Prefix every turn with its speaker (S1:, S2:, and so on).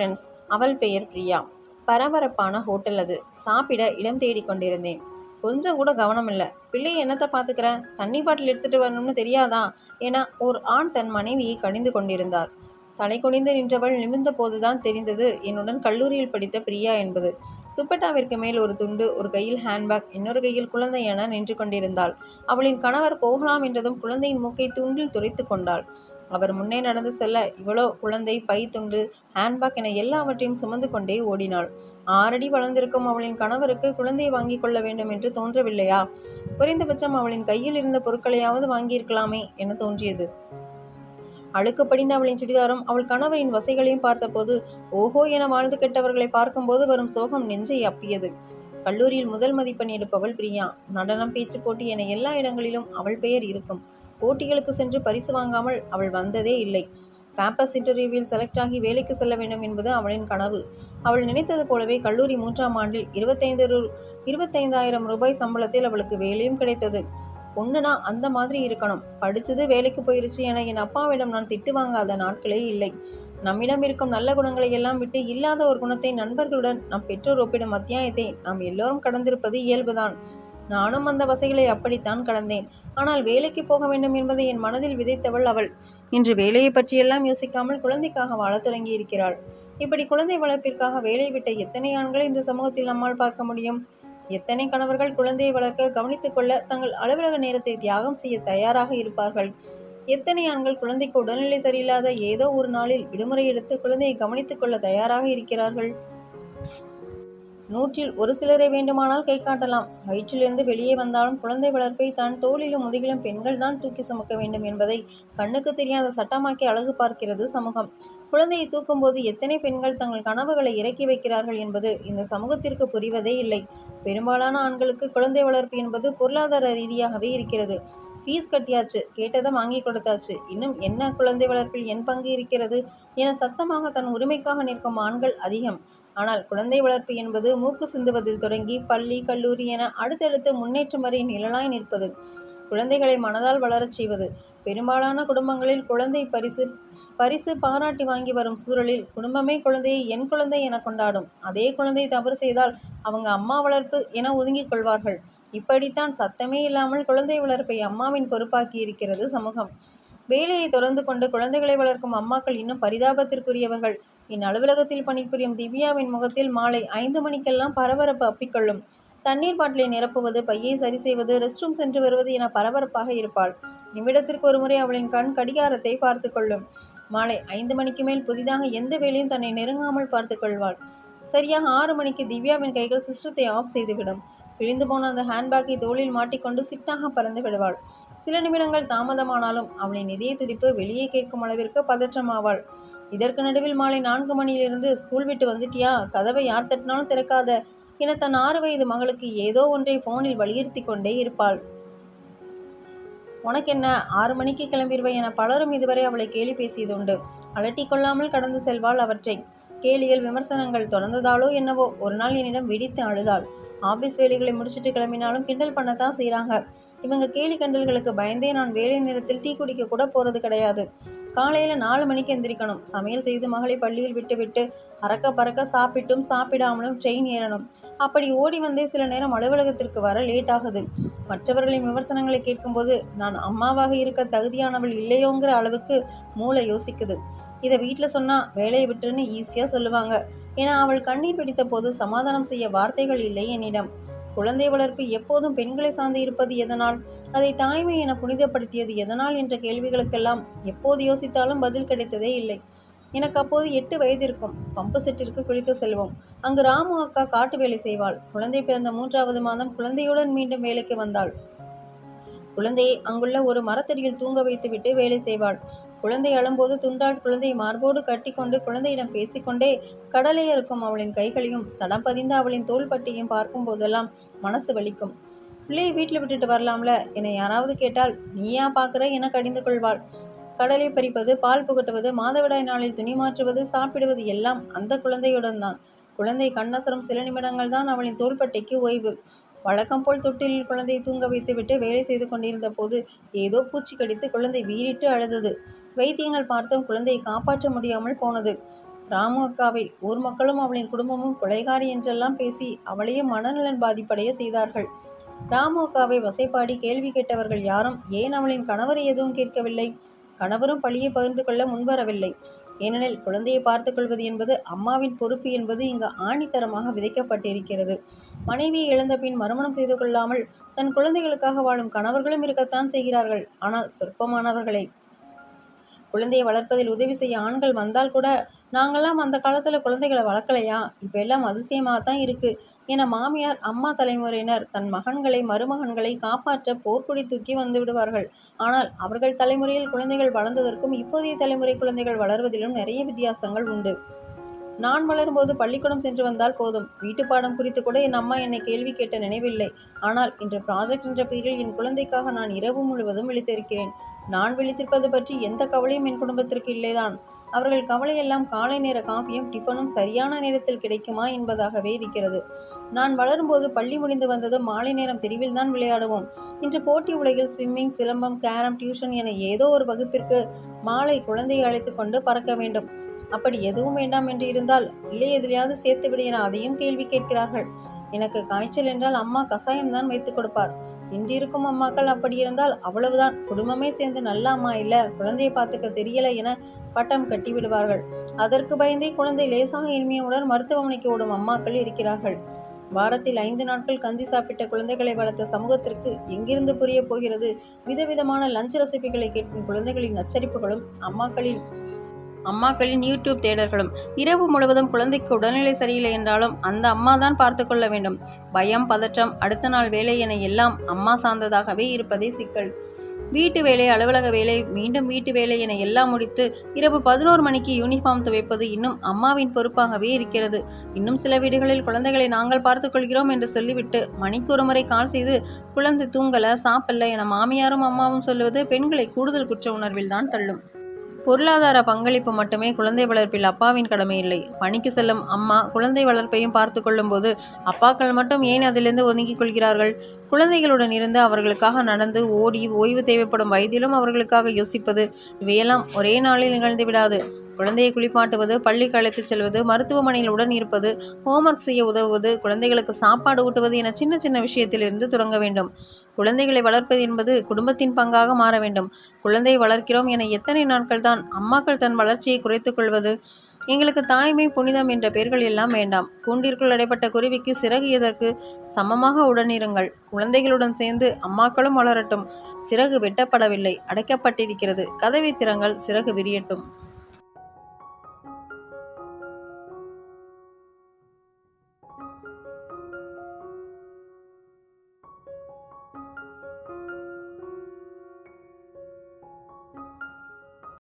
S1: Friends அவள் பெயர் பிரியா. பரபரப்பான ஹோட்டல் அது. சாப்பிட இடம் தேடி கொண்டிருந்தேன். கொஞ்சம் கூட கவனம் இல்லை. பிள்ளை என்னத்தை பார்த்துக்கிற தண்ணி பாட்டில் எடுத்துகிட்டு வரணும்னு தெரியாதா? என ஒரு ஆண் தன் மனைவியை கடிந்து கொண்டிருந்தார் தலை குனிந்து நின்றவள் நிமிர்ந்த போதுதான் தெரிந்தது என்னுடன் கல்லூரியில் படித்த பிரியா என்பது. துப்பட்டாவிற்கு மேல் ஒரு துண்டு ஒரு கையில் ஹேண்ட்பேக் இன்னொரு கையில் குழந்தை என நின்று கொண்டிருந்தாள். அவளின் கணவர் போகலாம் என்றதும் குழந்தையின் மூக்கை துண்டில் துரைத்து கொண்டாள். அவர் முன்னே நடந்து செல்ல இவளோ குழந்தை பை துண்டு ஹேண்ட்பேக் என எல்லாவற்றையும் சுமந்து கொண்டே ஓடினாள். ஆறடி வளர்ந்திருக்கும் அவளின் கணவருக்கு குழந்தையை வாங்கிக் கொள்ள வேண்டும் என்று தோன்றவில்லையா? குறைந்தபட்சம் அவளின் கையில் இருந்த பொருட்களையாவது வாங்கியிருக்கலாமே என தோன்றியது. அழுக்கு படிந்த அவளின் சுடிதாரும் அவள் கணவரின் வசைகளையும் பார்த்தபோது ஓஹோ என வாழ்ந்து கெட்டவர்களை பார்க்கும்போது வரும் சோகம் நெஞ்சை அப்பியது. கல்லூரியில் முதல் மதிப்பெண் எடுப்பவள் பிரியா. நடனம் பேச்சு போட்டி என எல்லா இடங்களிலும் அவள் பெயர் இருக்கும். போட்டிகளுக்கு சென்று பரிசு வாங்காமல் அவள் வந்ததே இல்லை. கேம்பஸ் இன்டர்வியூவில் செலக்ட் ஆகி வேலைக்கு செல்ல வேண்டும் என்பது அவளின் கனவு. அவள் நினைத்தது போலவே கல்லூரி மூன்றாம் ஆண்டில் இருபத்தைந்து ரூ இருபத்தைந்தாயிரம் ரூபாய் சம்பளத்தில் அவளுக்கு வேலையும் கிடைத்தது. பொண்ணுனா அந்த மாதிரி இருக்கணும். படிச்சது வேலைக்கு போயிருச்சு என என் அப்பாவிடம் நான் திட்டு வாங்காத நாட்களே இல்லை. நம்மிடம் இருக்கும் நல்ல குணங்களை எல்லாம் விட்டு இல்லாத ஒரு குணத்தை நண்பர்களுடன் நம் பெற்றோர் ஒப்பிடும் அத்தியாயத்தை நாம் எல்லோரும் கடந்திருப்பது இயல்புதான். நானும் அந்த வசைகளை அப்படித்தான் கடந்தேன். ஆனால் வேலைக்கு போக வேண்டும் என்பதை என் மனதில் விதைத்தவள் அவள். இன்று வேலையை பற்றியெல்லாம் யோசிக்காமல் குழந்தைக்காக வாழத் தொடங்கி இருக்கிறாள் இப்படி குழந்தை வளர்ப்பிற்காக வேலையை விட்ட எத்தனை ஆண்களை இந்த சமூகத்தில் நம்மால் பார்க்க முடியும்? எத்தனை கணவர்கள் குழந்தையை வளர்க்க கவனித்துக் கொள்ள தங்கள் அலுவலக நேரத்தை தியாகம் செய்ய தயாராக இருப்பார்கள்? எத்தனை ஆண்கள் குழந்தைக்கு உடல்நிலை சரியில்லாத ஏதோ ஒரு நாளில் விடுமுறை எடுத்து குழந்தையை கவனித்துக் கொள்ள தயாராக இருக்கிறார்கள்? நூற்றில் ஒரு சிலரை வேண்டுமானால் கை காட்டலாம். வயிற்றிலிருந்து வெளியே வந்தாலும் குழந்தை வளர்ப்பை தான் தோளிலும் முதுகிலும் பெண்கள் தான் தூக்கி சுமக்க வேண்டும் என்பதை கண்ணுக்கு தெரியாத சட்டமாக்கி அழகு பார்க்கிறது சமூகம். குழந்தையை தூக்கும்போது எத்தனை பெண்கள் தங்கள் கனவுகளை இறக்கி வைக்கிறார்கள் என்பது இந்த சமூகத்திற்கு புரிவதே இல்லை. பெரும்பாலான ஆண்களுக்கு குழந்தை வளர்ப்பு என்பது பொருளாதார ரீதியாகவே இருக்கிறது. ஃபீஸ் கட்டியாச்சு. கேட்டதை வாங்கி கொடுத்தாச்சு. இன்னும் என்ன குழந்தை வளர்ப்பில் என் பங்கு இருக்கிறது? என சத்தமாக தன் உரிமைக்காக நிற்கும் ஆண்கள் அதிகம். ஆனால் குழந்தை வளர்ப்பு என்பது மூக்கு சிந்துவதில் தொடங்கி பள்ளி கல்லூரி என அடுத்தடுத்து முன்னேற்றம் வரை நிழலாய் நிற்பது. குழந்தைகளை மனதால் வளரச் செய்வது. பெரும்பாலான குடும்பங்களில் குழந்தை பரிசு பரிசு பாராட்டி வாங்கி வரும் சூழலில் குடும்பமே குழந்தையை என் குழந்தை என கொண்டாடும். அதே குழந்தை தவறு செய்தால் அவங்க அம்மா வளர்ப்பு என ஒதுங்கிக் கொள்வார்கள். இப்படித்தான் சத்தமே இல்லாமல் குழந்தை வளர்ப்பை அம்மாவின் பொறுப்பாக்கி இருக்கிறது சமூகம். வேலையை தொடர்ந்து கொண்டு குழந்தைகளை வளர்க்கும் அம்மாக்கள் இன்னும் பரிதாபத்திற்குரியவர்கள். என் அலுவலகத்தில் பணிபுரியும் திவ்யாவின் முகத்தில் மாலை ஐந்து மணிக்கெல்லாம் பரபரப்பு அப்பிக்கொள்ளும். தண்ணீர் பாட்டிலை நிரப்புவது பையை சரி செய்வது ரெஸ்ட் ரூம் சென்று வருவது என பரபரப்பாக இருப்பாள். நிமிடத்திற்கு ஒரு முறை அவளின் கண் கடிகாரத்தை பார்த்து கொள்ளும். மாலை ஐந்து மணிக்கு மேல் புதிதாக எந்த வேலையும் தன்னை நெருங்காமல் பார்த்து கொள்வாள். சரியாக ஆறு மணிக்கு திவ்யாவின் கைகள் சிஸ்டத்தை ஆஃப் செய்துவிடும். பிழிந்து போன அந்த ஹேண்ட்பேக்கை தோளில் மாட்டிக்கொண்டு சிட்டாக பறந்து விடுவாள். சில நிமிடங்கள் தாமதமானாலும் அவளின் இதய துடிப்பு வெளியே கேட்கும் அளவிற்கு பதற்றமாவாள். இதற்கு நடுவில் மாலை நான்கு மணியிலிருந்து ஸ்கூல் விட்டு வந்துட்டியா? கதவை யார் தட்டினாலும் திறக்காத என தன் ஆறு வயது மகளுக்கு ஏதோ ஒன்றை போனில் வலியுறுத்தி கொண்டே இருப்பாள். உனக்கென்ன ஆறு மணிக்கு கிளம்பிடுவை என பலரும் இதுவரை அவளை கேலி பேசியதுண்டு அலட்டி கொள்ளாமல் கடந்து செல்வாள் அவற்றை. கேலியில் விமர்சனங்கள் தொடர்ந்ததாலோ என்னவோ ஒரு நாள் என்னிடம் வெடித்து அழுதாள். ஆஃபீஸ் வேலைகளை முடிச்சுட்டு கிளம்பினாலும் கிண்டல் பண்ணத்தான் செய்கிறாங்க இவங்க கேலி கண்டல்களுக்கு பயந்தே நான் வேலை நேரத்தில் டீ குடிக்க கூட போகிறது கிடையாது. காலையில் நாலு மணிக்கு எந்திரிக்கணும். சமையல் செய்து மகளை பள்ளியில் விட்டுவிட்டு அறக்க பறக்க சாப்பிட்டும் சாப்பிடாமலும் ட்ரெயின் ஏறணும். அப்படி ஓடி வந்தே சில நேரம் அலுவலகத்திற்கு வர லேட் ஆகுது. மற்றவர்களின் விமர்சனங்களை கேட்கும்போது நான் அம்மாவாக இருக்க தகுதியானவள் இல்லையோங்கிற அளவுக்கு மூளை யோசிக்குது. இதை வீட்டில் சொன்னால் வேலையை விட்டுன்னு ஈஸியாக சொல்லுவாங்க. ஏன்னா அவள் கண்ணீர் பிடித்த போது சமாதானம் செய்ய வார்த்தைகள் இல்லை என்னிடம். குழந்தை வளர்ப்பு எப்போதும் பெண்களை சார்ந்து இருப்பது எதனால்? அதை தாய்மை என புனிதப்படுத்தியது எதனால் என்ற கேள்விகளுக்கெல்லாம் எப்போது யோசித்தாலும் பதில் கிடைத்ததே இல்லை. எனக்கு அப்போது எட்டு வயது இருக்கும். பம்பு செட்டிற்கு குளிக்க செல்வோம். அங்கு ராமு அக்கா காட்டு வேலை செய்வாள். குழந்தை பிறந்த மூன்றாவது மாதம் குழந்தையுடன் மீண்டும் வேலைக்கு வந்தாள். குழந்தையை அங்குள்ள ஒரு மரத்தடியில் தூங்க வைத்துவிட்டு வேலை செய்வாள். குழந்தை அழும்போது துண்டால் குழந்தையை மார்போடு கட்டிக்கொண்டு குழந்தையிடம் பேசிக்கொண்டே கடலை இருக்கும் அவளின் கைகளையும் தடம் பதிந்த அவளின் தோள்பட்டியும் பார்க்கும் போதெல்லாம் மனசு வலிக்கும். பிள்ளையை வீட்டில் விட்டுட்டு வரலாம்ல? என்னை யாராவது கேட்டால் நீயா பார்க்குற என கடிந்து கொள்வாள். கடலை பறிப்பது பால் புகட்டுவது மாதவிடாய் நாளில் துணி மாற்றுவது சாப்பிடுவது எல்லாம் அந்த குழந்தையுடன் தான் குழந்தை கண்ணசரம் சில நிமிடங்கள் தான் அவளின் தோள்பட்டைக்கு ஓய்வு. வழக்கம் போல் தொட்டிலில் குழந்தையை தூங்க வைத்துவிட்டு வேலை செய்து கொண்டிருந்த போது ஏதோ பூச்சி கடித்து குழந்தை வீறிட்டு அழுதது. வைத்தியங்கள் பார்த்தும் குழந்தையை காப்பாற்ற முடியாமல் போனது. ராமு அக்காவை ஊர் மக்களும் அவளின் குடும்பமும் கொலைகாரி என்றெல்லாம் பேசி அவளையும் மனநலன் பாதிப்படைய செய்தார்கள். ராமு அக்காவை வசைப்பாடி கேள்வி கேட்டவர்கள் யாரும் ஏன் அவளின் கணவரை எதுவும் கேட்கவில்லை? கணவரும் பழியை பகிர்ந்து கொள்ள முன்வரவில்லை. ஏனெனில் குழந்தையை பார்த்துக் கொள்வது என்பது அம்மாவின் பொறுப்பு என்பது இங்கு ஆணித்தரமாக விதைக்கப்பட்டிருக்கிறது. மனைவியை இழந்த பின் மறுமணம் செய்து கொள்ளாமல் தன் குழந்தைகளுக்காக வாழும் கணவர்களும் இருக்கத்தான் செய்கிறார்கள். ஆனால் சொற்பமானவர்களே குழந்தையை வளர்ப்பதில் உதவி செய்ய ஆண்கள் வந்தால் கூட நாங்கள்லாம் அந்த காலத்தில் குழந்தைகளை வளர்க்கலையா? இப்போ எல்லாம் அதிசயமாக தான் இருக்குது என மாமியார் அம்மா தலைமுறையினர் தன் மகன்களை மருமகன்களை காப்பாற்ற போர்க்குடி தூக்கி வந்து விடுவார்கள். ஆனால் அவர்கள் தலைமுறையில் குழந்தைகள் வளர்ந்ததற்கும் இப்போதைய தலைமுறை குழந்தைகள் வளர்வதிலும் நிறைய வித்தியாசங்கள் உண்டு. நான் வளரும்போது பள்ளிக்கூடம் சென்று வந்தால் போதும். வீட்டுப்பாடம் குறித்து கூட என் அம்மா என்னை கேள்வி கேட்ட நினைவில்லை. ஆனால் இன்று ப்ராஜெக்ட் என்ற பெயரில் என் குழந்தைக்காக நான் இரவு முழுவதும் விழித்திருக்கிறேன். நான் விழித்திருப்பது பற்றி எந்த கவலையும் என் குடும்பத்திற்கு இல்லைதான். அவர்கள் கவலையெல்லாம் காலை நேர காஃபியும் டிஃபனும் சரியான நேரத்தில் கிடைக்குமா என்பதாகவே இருக்கிறது. நான் வளரும்போது பள்ளி முடிந்து வந்ததும் மாலை நேரம் தெருவில் தான் விளையாடுவோம். இன்று போட்டி உலகில் ஸ்விம்மிங் சிலம்பம் கேரம் டியூஷன் என ஏதோ ஒரு வகுப்பிற்கு மாலை குழந்தையை அழைத்து கொண்டு பறக்க வேண்டும். அப்படி எதுவும் வேண்டாம் என்று இருந்தால் இல்லை எதிலையாவது சேர்த்துவிடு என அதையும் கேள்வி கேட்கிறார்கள். எனக்கு காய்ச்சல் என்றால் அம்மா கசாயம் தான் வைத்து கொடுப்பார். இன்று இருக்கும் அம்மாக்கள் அப்படி இருந்தால் அவ்வளவுதான். குடும்பமே சேர்ந்து நல்ல அம்மா இல்லை? குழந்தையை பார்த்துக்க தெரியல என பட்டம் கட்டி விடுவார்கள். அதற்கு பயந்தே குழந்தை லேசாக இனிமையுடன் மருத்துவமனைக்கு ஓடும் அம்மாக்கள் இருக்கிறார்கள். வாரத்தில் ஐந்து நாட்கள் கஞ்சி சாப்பிட்ட குழந்தைகளை வளர்த்த சமூகத்திற்கு எங்கிருந்து புரிய போகிறது? விதவிதமான லஞ்ச் ரெசிபிகளை கேட்கும் குழந்தைகளின் அச்சரிப்புகளும் அம்மாக்களின் அம்மாக்களின் யூடியூப் தேடர்களும் இரவு முழுவதும் குழந்தைக்கு உடல்நிலை சரியில்லை என்றாலும் அந்த அம்மா தான் பார்த்து கொள்ள வேண்டும். பயம் பதற்றம் அடுத்த நாள் வேலை என எல்லாம் அம்மா சார்ந்ததாகவே இருப்பதே சிக்கல். வீட்டு வேலை அலுவலக வேலை மீண்டும் வீட்டு வேலை என எல்லாம் முடித்து இரவு பதினோரு மணிக்கு யூனிஃபார்ம் துவைப்பது இன்னும் அம்மாவின் பொறுப்பாகவே இருக்கிறது. இன்னும் சில வீடுகளில் குழந்தைகளை நாங்கள் பார்த்துக்கொள்கிறோம் என்று சொல்லிவிட்டு மணிக்கு ஒரு முறை கால் செய்து குழந்தை தூங்கல சாப்பிடல என மாமியாரும் அம்மாவும் சொல்லுவது பெண்களை கூடுதல் குற்ற உணர்வில் தான் தள்ளும். பொருளாதார பங்களிப்பு மட்டுமே குழந்தை வளர்ப்பில் அப்பாவின் கடமை இல்லை. பணிக்கு செல்லும் அம்மா குழந்தை வளர்ப்பையும் பார்த்து கொள்ளும்போது அப்பாக்கள் மட்டும் ஏன் அதிலிருந்து ஒதுங்கிக் கொள்கிறார்கள்? குழந்தைகளுடன் இருந்து அவர்களுக்காக நடந்து ஓடி ஓய்வு தேவைப்படும் வயதிலும் அவர்களுக்காக யோசிப்பது. இவையெல்லாம் ஒரே நாளில் நிகழ்ந்து விடாது. குழந்தையை குளிப்பாட்டுவது பள்ளிக்கு அழைத்துச் செல்வது மருத்துவமனையில் உடன் இருப்பது ஹோம்ஒர்க் செய்ய உதவுவது குழந்தைகளுக்கு சாப்பாடு ஊட்டுவது என சின்ன சின்ன விஷயத்திலிருந்து தொடங்க வேண்டும். குழந்தைகளை வளர்ப்பது என்பது குடும்பத்தின் பங்காக மாற வேண்டும். குழந்தையை வளர்க்கிறோம் என எத்தனை நாட்கள் தான் அம்மாக்கள் தன் வளர்ச்சியை குறைத்துக் கொள்வது எங்களுக்கு தாய்மை புனிதம் என்ற பெயர்கள் எல்லாம் வேண்டாம். கூண்டிற்குள் அடைப்பட்ட குருவிக்கு சிறகு எதற்கு? சமமாக உடனிருங்கள். குழந்தைகளுடன் சேர்ந்து அம்மாக்களும் வளரட்டும். சிறகு வெட்டப்படவில்லை. அடைக்கப்பட்டிருக்கிறது. கதவை திறங்கள் சிறகு விரியட்டும்.